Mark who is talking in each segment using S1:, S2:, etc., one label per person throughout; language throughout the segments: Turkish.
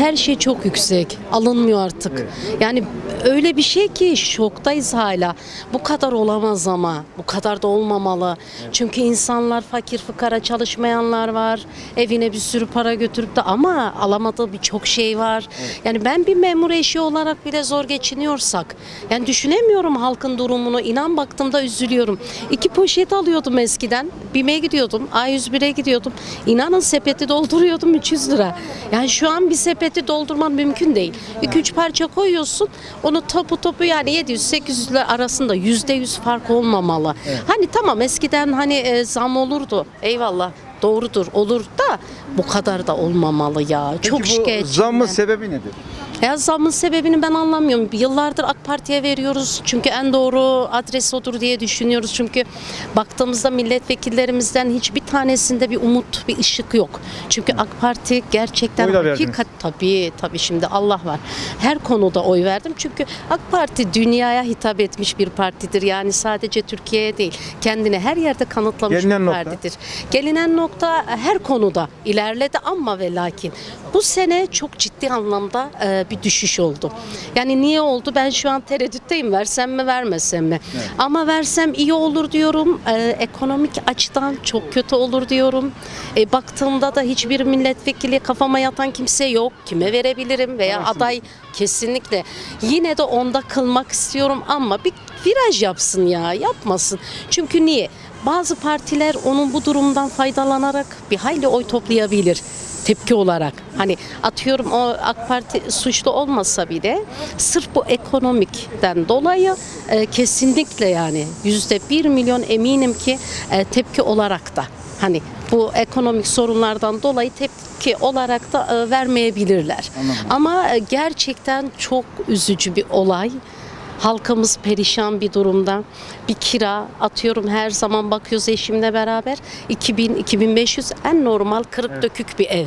S1: her şey çok yüksek. Alınmıyor artık. Yani öyle bir şey ki şoktayız hala. Bu kadar olamaz ama. Bu kadar da olmamalı. Çünkü insanlar fakir fıkara çalışmayanlar var. Evine bir sürü para götürüp de ama alamadığı birçok şey var. Yani ben bir memur eşi olarak bile zor geçiniyorsak. Yani düşünemiyorum halkın durumunu. İnan baktığımda üzülüyorum. İki poşet alıyordum eskiden. BİM'e gidiyordum. A101'e gidiyordum. İnanın sepeti dolduruyordum 300 lira. Yani şu an bir sepeti doldurman mümkün değil. 2-3 parça koyuyorsun. Onu topu topu yani 700-800 lira arasında %100 fark olmamalı. Hani tamam eskiden hani e, zam olurdu. Eyvallah. Doğrudur olur da bu kadar da olmamalı ya. Çok
S2: Peki bu
S1: şikayetçiyim
S2: zammın
S1: ben.
S2: sebebi nedir?
S1: Ya zamın sebebini ben anlamıyorum. Yıllardır AK Parti'ye veriyoruz. Çünkü en doğru adres odur diye düşünüyoruz. Çünkü baktığımızda milletvekillerimizden hiçbir tanesinde bir umut, bir ışık yok. Çünkü AK Parti gerçekten
S2: Oy da verdiniz.
S1: hakikat tabii tabii şimdi Allah var. Her konuda oy verdim. Çünkü AK Parti dünyaya hitap etmiş bir partidir. Yani sadece Türkiye'ye değil. Kendini her yerde kanıtlamış
S2: Gelinen
S1: bir
S2: nokta?
S1: partidir. Gelinen nokta her konuda ilerledi ama ve lakin bu sene çok ciddi anlamda e, bir düşüş oldu. Yani niye oldu? Ben şu an tereddütteyim. Versem mi vermesem mi? Ama versem iyi olur diyorum. E, ekonomik açıdan çok kötü olur diyorum. E, baktığımda da hiçbir milletvekili kafama yatan kimse yok. Kime verebilirim veya aday kesinlikle. Yine de onda kılmak istiyorum ama bir viraj yapsın ya. Yapmasın. Çünkü niye? Bazı partiler onun bu durumdan faydalanarak bir hayli oy toplayabilir tepki olarak. Hani atıyorum o AK Parti suçlu olmasa bile sırf bu ekonomikten dolayı e, kesinlikle yani yüzde bir milyon eminim ki e, tepki olarak da hani bu ekonomik sorunlardan dolayı tepki olarak da e, vermeyebilirler. Ama e, gerçekten çok üzücü bir olay. Halkımız perişan bir durumda. Bir kira atıyorum her zaman bakıyoruz eşimle beraber 2000-2500 en normal kırık dökük bir ev.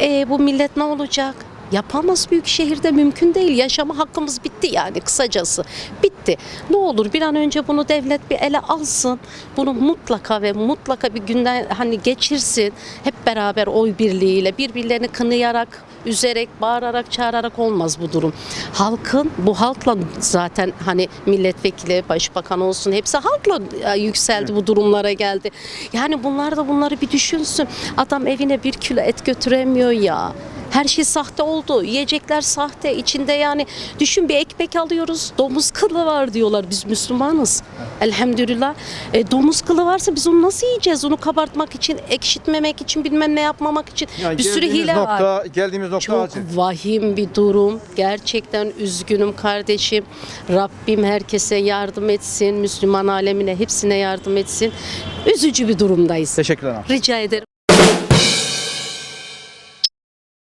S1: E, bu millet ne olacak? Yapamaz büyük şehirde mümkün değil. Yaşama hakkımız bitti yani kısacası. Bitti. Ne olur bir an önce bunu devlet bir ele alsın. Bunu mutlaka ve mutlaka bir günden hani geçirsin. Hep beraber oy birliğiyle birbirlerini kınayarak üzerek, bağırarak, çağırarak olmaz bu durum. Halkın, bu halkla zaten hani milletvekili, başbakan olsun hepsi halkla e, yükseldi bu durumlara geldi. Yani bunlar da bunları bir düşünsün. Adam evine bir kilo et götüremiyor ya. Her şey sahte oldu. Yiyecekler sahte. İçinde yani düşün bir ekmek alıyoruz. Domuz kılı var diyorlar. Biz Müslümanız. Elhamdülillah. E, domuz kılı varsa biz onu nasıl yiyeceğiz? Onu kabartmak için, ekşitmemek için, bilmem ne yapmamak için
S2: Yani
S1: bir sürü
S2: geldiğimiz
S1: hile
S2: nokta,
S1: var.
S2: Geldiğimiz nokta
S1: Çok
S2: acil.
S1: vahim bir durum. Gerçekten üzgünüm kardeşim. Rabbim herkese yardım etsin. Müslüman alemine hepsine yardım etsin. Üzücü bir durumdayız.
S2: Teşekkürler.
S1: Rica ederim.